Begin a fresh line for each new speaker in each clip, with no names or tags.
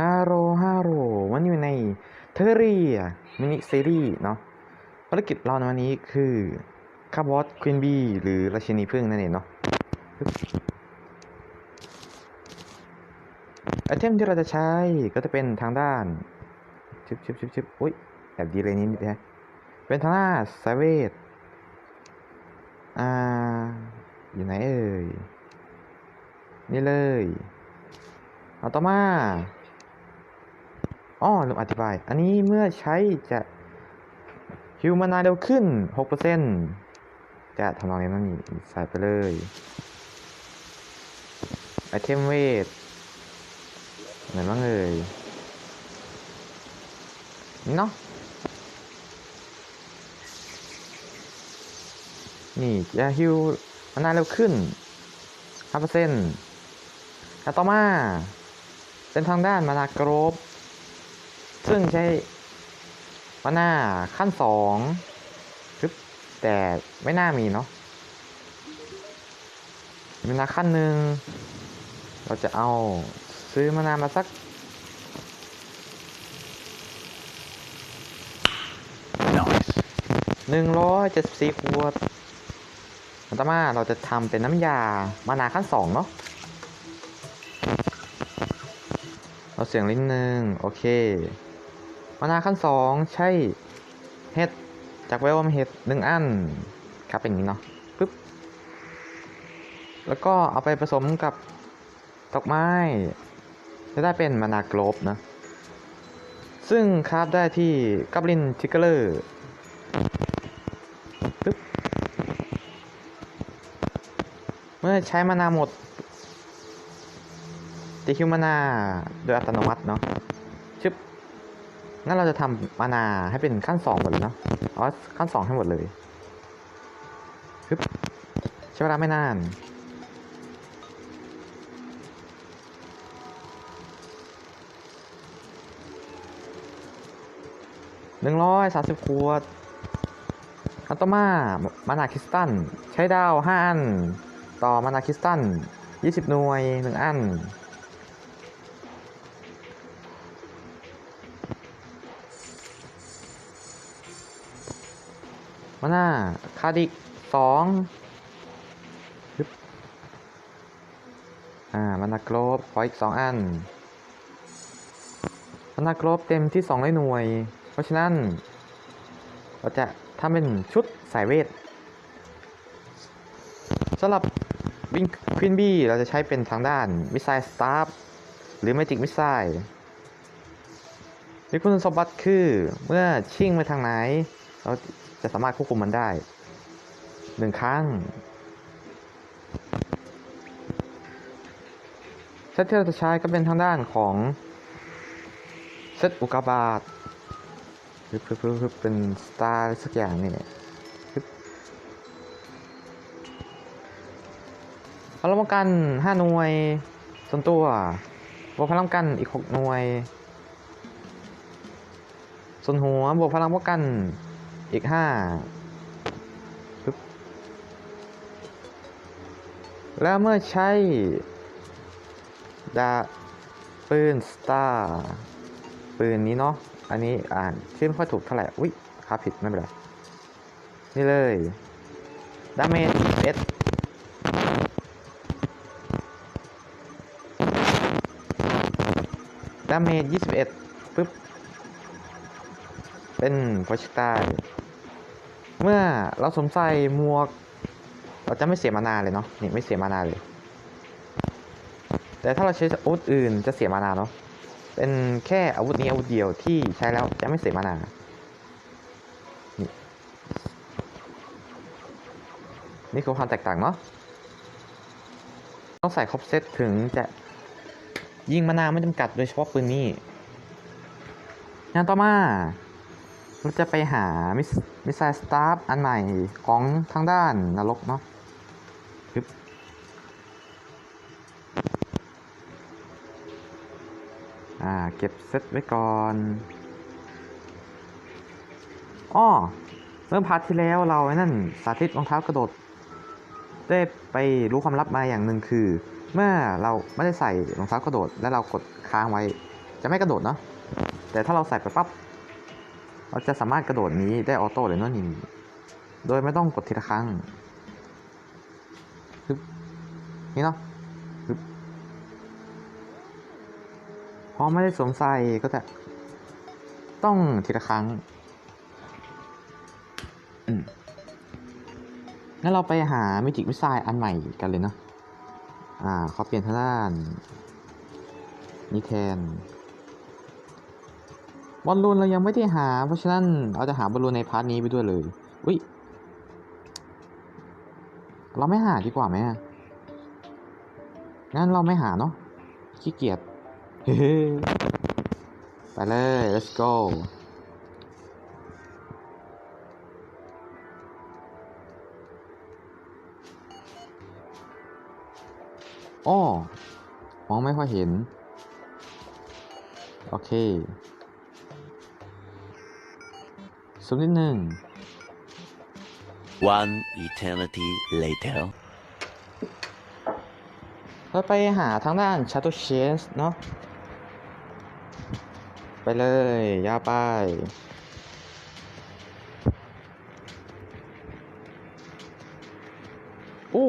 ฮาโรฮาโรวันอยู่ในเทอรี่มินิซีรีส์เนาะภารกิจเราในวันนี้คือคาร์บอสควีนบีหรือราชินีพึ่งนั่นเองเนาะไอเทมที่เราจะใช้ก็จะเป็นทางด้านชิบชิบชิบชิบอุ้ยแอบดีเลยนิดนิดฮะเป็นทางด้านไซเวตอ่า อยู่ไหนเอ่ย นี่เลยเอาต่อมา อ้อลืมอธิบาย อันนี้เมื่อใช้จะฮิวมานาเร็วขึ้น 6%จะทำนองนี้นั่นนี่ใส่ไปเลยไอเทมเวทไหนบ้างเอ่ยเนาะนี่จะฮิวมานาเร็วขึ้น5%แล้วต่อมา เป็นทางด้านมานากรบ ซึ่งใช้มานาขั้นสองึบแต่ไม่น่ามีเนาะมานาขั้นหนึ่งเราจะเอาซื้อมานามาสักหนึ่งร้อยเจ็ดสิบสี่ขวดแล้วต่อมาเราจะทำเป็นน้ำยามานาขั้นสองเนาะเราเสียงลิ้นหนึ่งโอเค มานาขั้นสองใช่เห็ดจากเวลมเห็ดหนึ่งอันครับเป็นอย่างนี้เนาะปึ๊บแล้วก็เอาไปผสมกับดอกไม้ จะได้เป็นมานากลบนะ ซึ่งคราฟได้ที่กับลินทิกเกอร์ปึ๊บเมื่อใช้มานาหมดจะคิวมานาโดยอัตโนมัติเนาะ งั้นเราจะทำมานาให้เป็นขั้นสองหมดเลยเนาะอ๋อขั้นสองให้หมดเลยฮึบใช้เวลาไม่นานหนึ่งร้อยสามสิบขวดอันต่อมามานาคริสตัน ใช้ดาวห้าอัน ต่อมานาคริสตันยี่สิบหน่วยหนึ่งอัน มาหน้าคาดิกสองฮึบอ่ามานาโกลบขออีกสองอันมานาโกลบเต็มที่สองร้อยหน่วย เพราะฉะนั้น เราจะทำเป็นชุดสายเวทสำหรับวิงควินบี้เราจะใช้เป็นทางด้านมิสไซล์สตาร์หรือแมจิกมิสไซล์มีคุณสมบัติคือเมื่อชิ่งไปทางไหน เราจะสามารถควบคุมมันได้หนึ่งครั้งเซตที่เราจะใช้ก็เป็นทางด้านของเซตอุกกาบาตคือคือคือคือเป็นสตาร์สักอย่างนี่พลังป้องกัน 5 หน่วยส่วนตัวบวกพลังป้องกันอีก 6 หน่วย ส่วนหัวบวกพลังป้องกัน อีกห้าแล้วเมื่อใช้ดาปืนสตาร์ปืนนี้เนาะอันนี้อ่านชื่อไม่ค่อยถูกเท่าไหร่อุ้ยครับผิดไม่เป็นไรนี่เลยดาเมจเอสดาเมจ21ปึ๊บ เป็นโปรเจกตาย เมื่อเราสวมใส่หมวก เราจะไม่เสียมานาเลยเนาะนี่ไม่เสียมานาเลย แต่ถ้าเราใช้อาวุธอื่นจะเสียมานาเนาะเป็นแค่อาวุธนี้อาวุธเดียวที่ใช้แล้วจะไม่เสียมานานี่นี่คือความแตกต่างเนาะต้องใส่ครบเซตถึงจะยิงมานาไม่จำกัดโดยเฉพาะปืนนี้งานต่อมาเราจะไปหามิส มิสไซล์สตาร์ฟอันใหม่ของทางด้านนรกเนาะฮึบอ่า เก็บเซตไว้ก่อนอ้อเมื่อพาร์ทที่แล้วเราไอ้นั่น สาธิตรองเท้ากระโดด ได้ไปรู้ความลับมาอย่างหนึ่งคือ เมื่อเราไม่ได้ใส่รองเท้ากระโดด แล้วเรากดค้างไว้ จะไม่กระโดดเนาะแต่ถ้าเราใส่ไปปั๊บ เราจะสามารถกระโดดนี้ได้ออโต้เลยนาะนี่โดยไม่ต้องกดทีละครั้งนี่เนาะพอไม่ได้สวมใส่ก็จะต้องทีละครั้งงั้นเราไปหา m มจิกมิสไซอันใหม่กันเลยเนาะ อ่าเขอเปลี่ยนทางด้านนี่แทน บอลลูนเรายังไม่ได้หา เพราะฉะนั้นเราจะหาบอลลูนในพาร์ทนี้ไปด้วยเลย อุ้ย เราไม่หาดีกว่าไหมงั้นเราไม่หาเนาะ ขี้เกียจเฮ้ไปเลย let's go อ้อมองไม่ค่อยเห็น โอเค สุดนิดหนึ่ง
One eternity later.
เราไปหาทางด้าน Shadow Chase เนาะไปเลยยาวไป อู้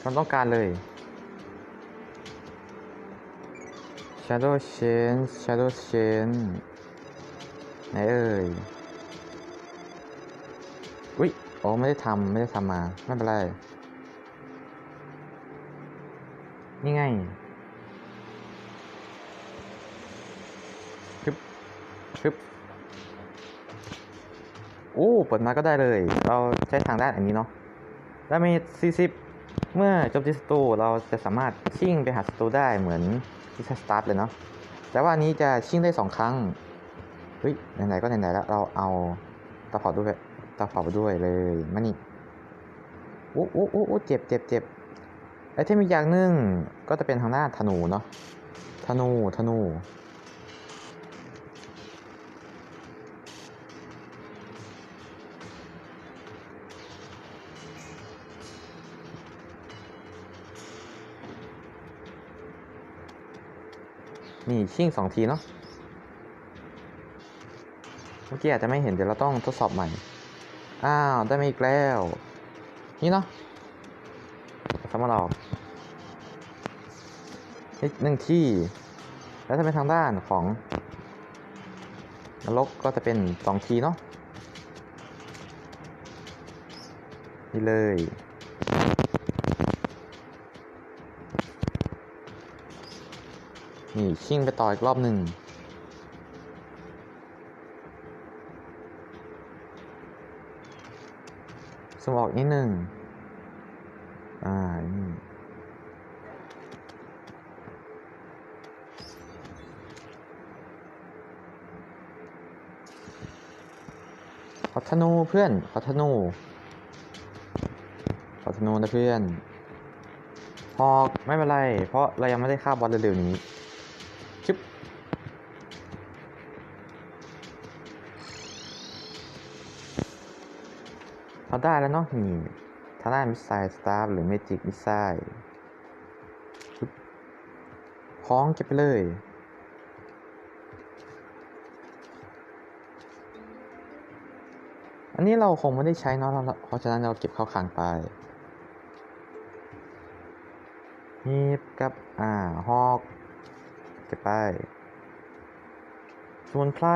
ความต้องการเลย Shadow Chain Shadow Chain ไหนเอ่ย อุ๊ยโอ้ไม่ได้ทำไม่ได้ทำมา ไม่เป็นไร นี่ไงชึบชึบโอ้เปิดมาก็ได้เลย เราใช้ทางด้านอันนี้เนาะดาเมจ40เมื่อจมตีศัตรูเราจะสามารถชิ่งไปหาศัตรูได้เหมือนที่สตาร์ทเลยเนาะแต่ว่านี้จะชิ่งได้สองครั้ง เฮ้ย ไหนๆก็ไหนๆแล้ว เราเอาตะเผาด้วย ตะเผาด้วยเลยมานี่อ้โอ้โอ้โอ้เจ็บเจ็บเจ็บไอเทมอีกอย่างหนึ่งก็จะเป็นทางหน้าธนูเนาะธนูธนูนี่ชิ่งสองทีเนาะเมื่อกี้อาจจะไม่เห็นเดี๋ยวเราต้องทดสอบใหม่ อ้าว ได้มาอีกแล้ว นี่เนาะสมาร์ทออกอีกหนึ่งที่ แล้วถ้าเป็นทางด้านของนรกก็จะเป็นสองทีเนาะนี่เลย นี่ชิ่งไปต่ออีกรอบหนึ่ง สมออกนิดหนึ่งอ่านี่ขอธนูเพื่อนขอธนูขอธนูนะเพื่อนหอกไม่เป็นไร เพราะเรายังไม่ได้ฆ่าบอสเร็วๆนี้ ได้แล้วเนาะนี่ทางด้ามิสไซล์สตาร์หรือเมจิกมิสไซล์คล้องเก็บไปเลย อันนี้เราคงไม่ได้ใช้เนาะเราเพราะฉะนั้นเราเก็บเข้าคลังไปฮีบกับ อ่า ฮอก เก็บไปสมุนไพร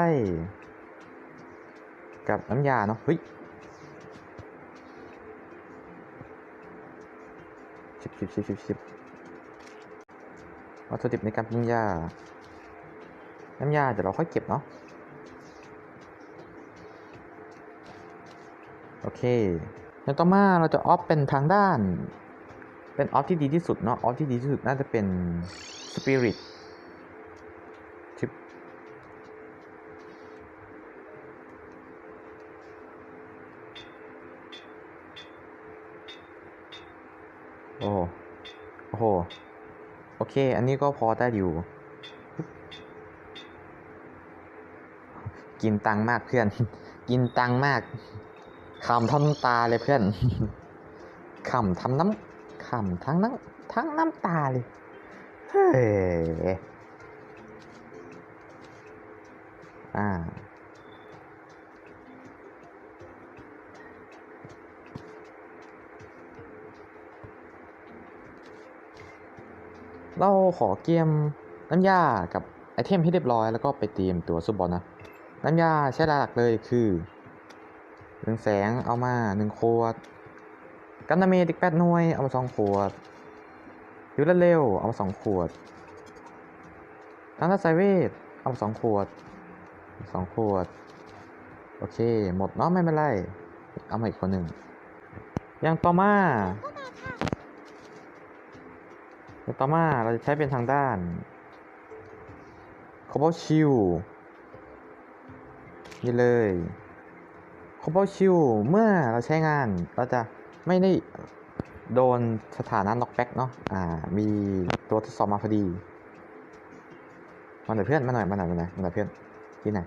กับน้ำยาเนาะเฮ้ย สิบสิบสิบสิบวัตถุดิบในการปิ้งยาน้ำยาเดี๋ยวเราค่อยเก็บเนาะโอเคแล้วต่อมาเราจะออฟเป็นทางด้าน เป็นออฟที่ดีที่สุดเนาะออฟที่ดีที่สุดน่าจะเป็นสปิริต อ้โอ้โห โอเค อันนี้ก็พอได้อยู่ กินตังมากเพื่อน กินตังมากขำทั้งน้ำตาเลยเพื่อนขำทั้งน้ำขำทั้งน้ำทั้งน้ำตาเลย เฮ้ยอ่า เราขอเกียมน้ำยากับไอเทมให้เรียบร้อยแล้วก็ไปเตรียมตัวซุปบอลนะ น้ำยาใช้หลักเลยคือหนึ่งแสงเอามาหนึ่งขวดกันนาเมติกแปดหน่วยเอามาสองขวดยูรเร็วเอามาสองขวดทันทัสไซเวทเอามาสองขวดสองขวด โอเค หมดเนาะไม่เป็นไร เอามาอีกคนหนึ่งอย่างต่อมา ต่อมาเราจะใช้เป็นทางด้านคอ b บ l ชิลนี่เลยคอ b บ l ชิลเมื่อเราใช้งานเราจะไม่ได้โดนสถานะน็อกแบ็กเนาะ อ่า มีตัวทดสอบมาพอดี มาหน่อยเพื่อน มาหน่อย มาหน่อย มาหน่อย มาหน่อยเพื่อน ที่ไหน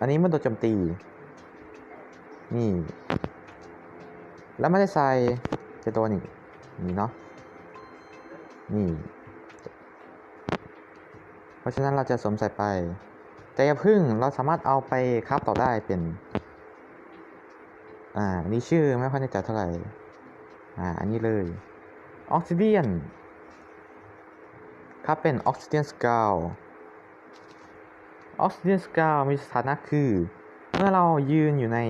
อันนี้มื่อโดนโจมตี นี่ แล้วไม่ได้ใส่ จะโดนอีกนี่เนาะนี่ เพราะฉะนั้นเราจะสวมใส่ไป แต่อย่าพึ่งเราสามารถเอาไปคราฟต่อได้เป็น อ่านี่ชื่อไม่ค่อยแน่ใจเท่าไหร่ อ่า อันนี้เลยออกซิเดียนครับเป็นออกซิเดียนสกาวออกซิเดียนสกาวมีสถานะคือ เมื่อเรายืนอยู่ใน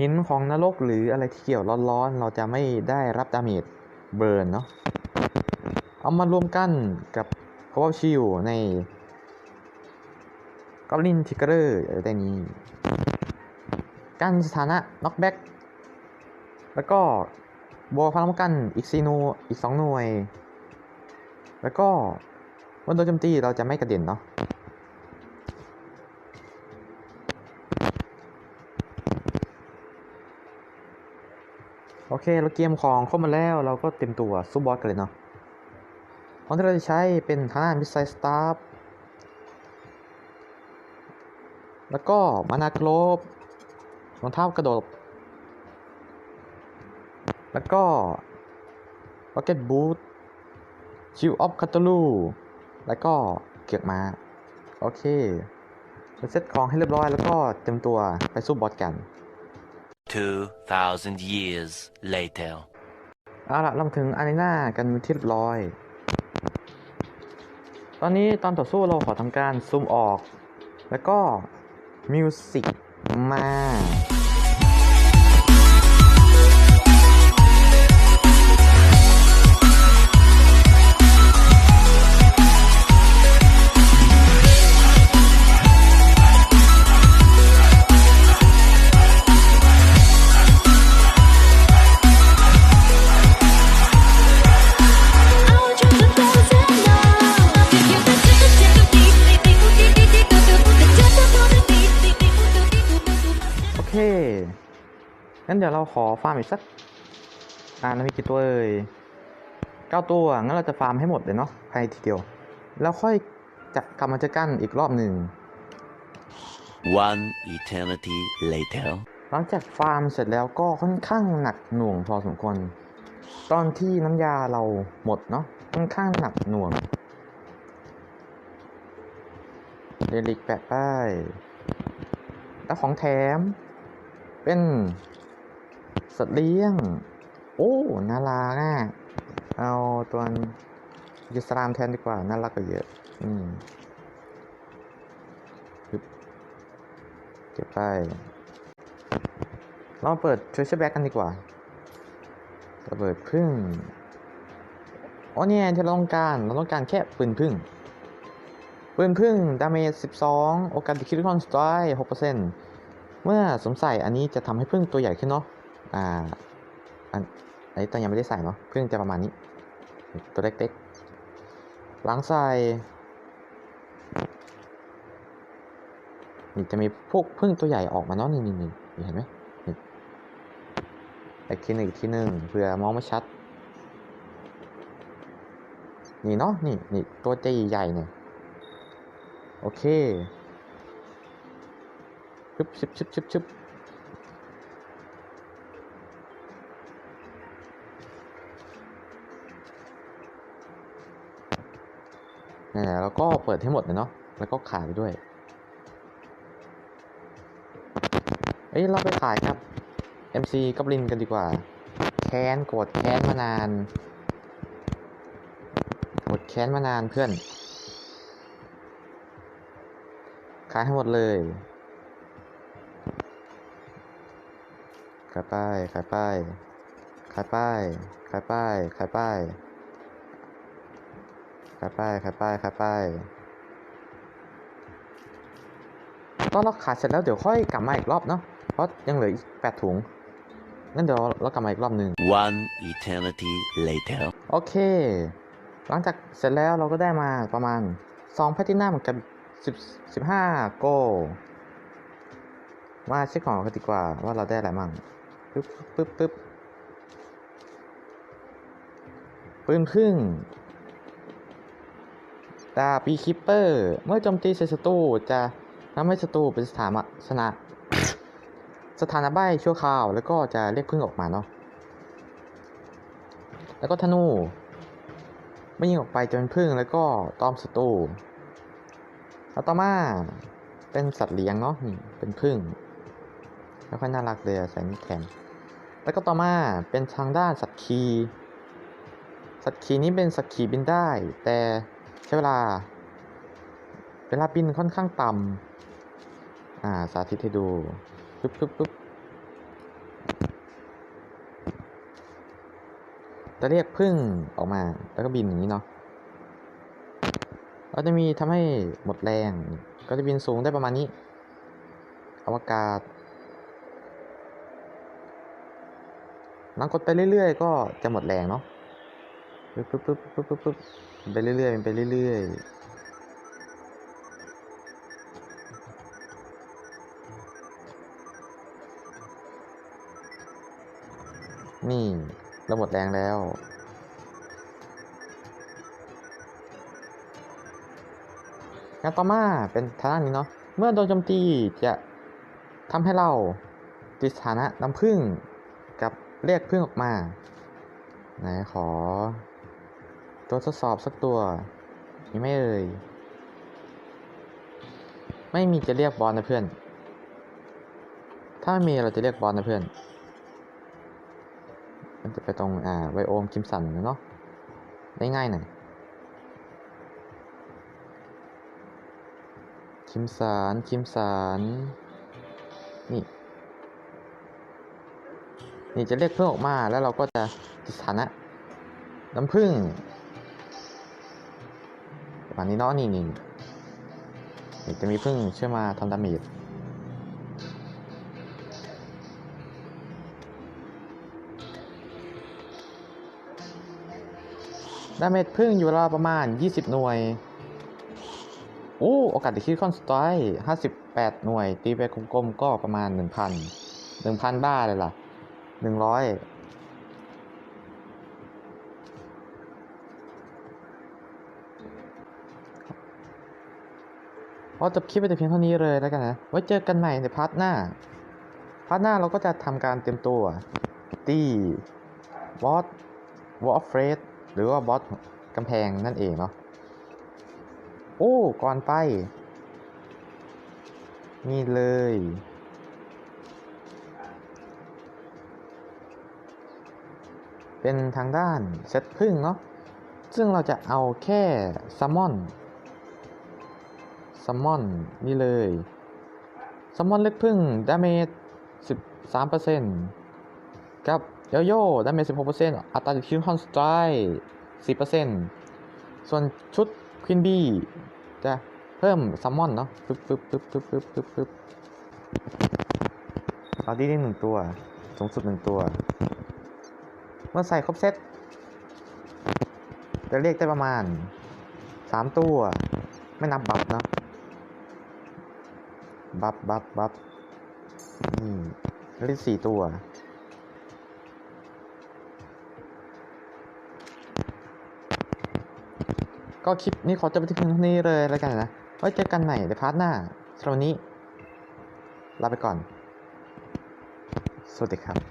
หินของนรกหรืออะไรที่เกี่ยวร้อนๆ เราจะไม่ได้รับดาเมจเบิร์นเนาะเอามารวมกันกับ power shield ใน goblin trigger อะไรได้นี้กันสถานะ knockback แล้วก็บวกพลังกันอีก4น่วยอีก 2 หน่วย แล้วก็เมื่อโดนโจมตีเราจะไม่กระเด็นเนาะ โอเค เราเกมของครบมาแล้วเราก็เต็มตัวซูบอสกันเลยเนาะของที่เราจะใช้เป็นทางด้านมิสไซสตาร์แล้วก็มานาโกลบรองเท้ากระโดด แล้วก็ Rocket Boot ชิวออฟคาตาลูแล้วก็เกียกมาโอเคเราเซตของให้เรียบร้อยแล้วก็เต็มตัวไปสู้บอสกัน
2,000 years later.
เอาละเราถึงอารีนากันเป็นที่เรียบร้อย ตอนนี้ตอนต่อสู้เราขอทำการซูมออก แล้วก็มิวสิกมา ดี๋ยวเราขอฟาร์มอีกสัก อ่านะมีกี่ตัวเอ่ยเก้าตัว งั้นเราจะฟาร์มให้หมดเลยเนาะภายในทีเดียว แล้วค่อยจะกลับมาเจอกันอีกรอบหนึ่ง
One eternity later.
หลังจากฟาร์มเสร็จแล้วก็ค่อนข้างหนักหน่วงพอสมควร ตอนที่น้ำยาเราหมดเนาะ ค่อนข้างหนักหน่วงเดลิกแปะป้าย แล้วของแถมเป็น สัตว์เลี้ยง โอ้น่ารักอะเอาตัวยูสลามแทนดีกว่า น่ารักกว่าเยอะ อืมเก็บไป เราเปิด treasure b a กันดีกว่าระเบิดพึ่งอ๋อเนี่ยที่เราต้องการ เราต้องการแค่ปืนพึ่ง ปืนพึ่ง ดาเมจ 12 โอกาสคิริคอนสไตร์6%เมื่อสวมใส่อันนี้จะทำให้พึ่งตัวใหญ่ขึ้นเนาะ อ่าอันอันนี้ตอนยังไม่ได้ใส่เนาะพึ่งจะประมาณนี้ ตัวเล็กๆหลังใส่นี่จะมีพวกพึ่งตัวใหญ่ออกมาเนาะนี่นี่นี่เห็นไหมอีกทีหนึ่งอีกทีหนึ่งเพื่อมองไม่ชัด นี่เนาะนี่นี่ตัวใจใหญ่เนี่ยโอเคชึบชึบชึบชึบชึบ นี่นและแล้วก็เปิดให้หมดเลยเนาะแล้วก็ขายไปด้วยเอ้ยเราไปขายครับ MC กอบลินกันดีกว่า แค้นโกรธแค้นมานานโกรธแค้นมานานเพื่อน ขายให้หมดเลยขายป้ายขายป้ายขายป้ายขายป้ายขายป้ายายป้ายขายป้ายขายป้ายตอนเราขายเสร็จแล้วเดี๋ยวค่อยกลับมาอีกรอบเนาะ เพราะยังเหลืออีกแปดถุง งั้นเดี๋ยวเรากลับมาอีกรอบหนึ่ง
One eternity later.
โอเค หลังจากเสร็จแล้วเราก็ได้มาประมาณ2แพลตินัมกับ10 15โกลมาเช็คของกันดีกว่าว่าเราได้อะไรมั่งปึ๊บปึ๊บปึ๊บปืนพึ่ง ดาบีคิปเปอร์ เมื่อโจมตีใส่ศัตรูจะทำให้ศัตรูเป็นสถานะสนะสถานะใบชั่วคราว แล้วก็จะเรียกพึ่งออกมาเนาะแล้วก็ธนูไม่ยิงออกไปจนพึ่งแล้วก็ตอมศัตรูแล้วต่อมาเป็นสัตว์เลี้ยงเนาะเป็นพึ่งแล้วค่อยน่ารักเลยใส่แขนแล้วก็ต่อมาเป็นทางด้านสัตว์คี สัตว์คีนี้เป็นสัตว์ขี่บินได้ แต่ ใช้เวลา เวลาบินค่อนข้างต่ำอ่าสาธิตให้ดูปึ๊บปึ๊บปึ๊บจะเรียกพึ่งออกมาแล้วก็บินอย่างนี้เนาะเราจะมีทำให้หมดแรง ก็จะบินสูงได้ประมาณนี้ อวกาศหลังกดไปเรื่อยๆ ก็จะหมดแรงเนาะ ปึ๊บปึ๊บปึ๊บปึ๊บปึ๊บปึ๊บไปเรื่อยๆไปเรื่อยๆ นี่เราหมดแรงแล้วงานต่อมาเป็นทางด้านนี้เนาะ เมื่อโดนโจมตีจะทำให้เราติดสถานะน้ำผึ้งกับเรียกผึ้งออกมา ไหนขอ ตัวทดสอบสักตัวมีไม่เอ่ยไม่มีจะเรียกบอลนะเพื่อน ถ้าไม่มีเราจะเรียกบอลนะเพื่อน มันจะไปตรงอ่าไวโอมคิมสันเนาะได้ง่ายหน่อยคิมสันคิมสันนี่ นี่จะเรียกเพิ่มออกมาแล้วเราก็จะติดสถานะน้ำผึ้ง ประมาณนี้เนาะนี่นี่จะมีพึ่งเชื่อมาทำดาเมจดาเมจพึ่งอยู่ราวประมาณ 20 หน่วย โอ้ โอกาสติดคิดคอนสไตร์58 หน่วย ตีไปกลมๆก็ประมาณ 1,000 1,000 บ้าเลยล่ะ 100 พอจบคลิปไปแต่เพียงเท่านี้เลยแล้วกันนะ ไว้เจอกันใหม่ในพาร์ทหน้า พาร์ทหน้าเราก็จะทำการเตรียมตัวตีบอสวอลเฟรดหรือว่าบอสกำแพงนั่นเองเนาะ โอ้ ก่อนไป นี่เลย เป็นทางด้านเซตพึ่งเนาะ ซึ่งเราจะเอาแค่ซัมมอน ซัมมอนนี่เลยซัมมอนเล็กพึ่งดาเมจ13%กับโยโย่ดาเมจ16%อัตราคิวคอนสไตร์10%ส่วนชุดควินบีจะเพิ่มซัมมอนเนาะปึ๊บปึ๊บปึ๊บปึ๊บปึ๊บปึ๊บปึ๊บเอาดีได้หนึ่งตัว สูงสุดหนึ่งตัว เมื่อใส่ครบเซตจะเรียกได้ประมาณสามตัว ไม่นับบัฟเนาะ บัฟบัฟบัฟอืมเรียกสี่ตัว ก็คลิปนี้ขอจบไปที่เพียงเท่านี้เลยแล้วกันนะ ไว้เจอกันใหม่ในพาร์ทหน้าสำหรับวันนี้ ลาไปก่อน สวัสดีครับ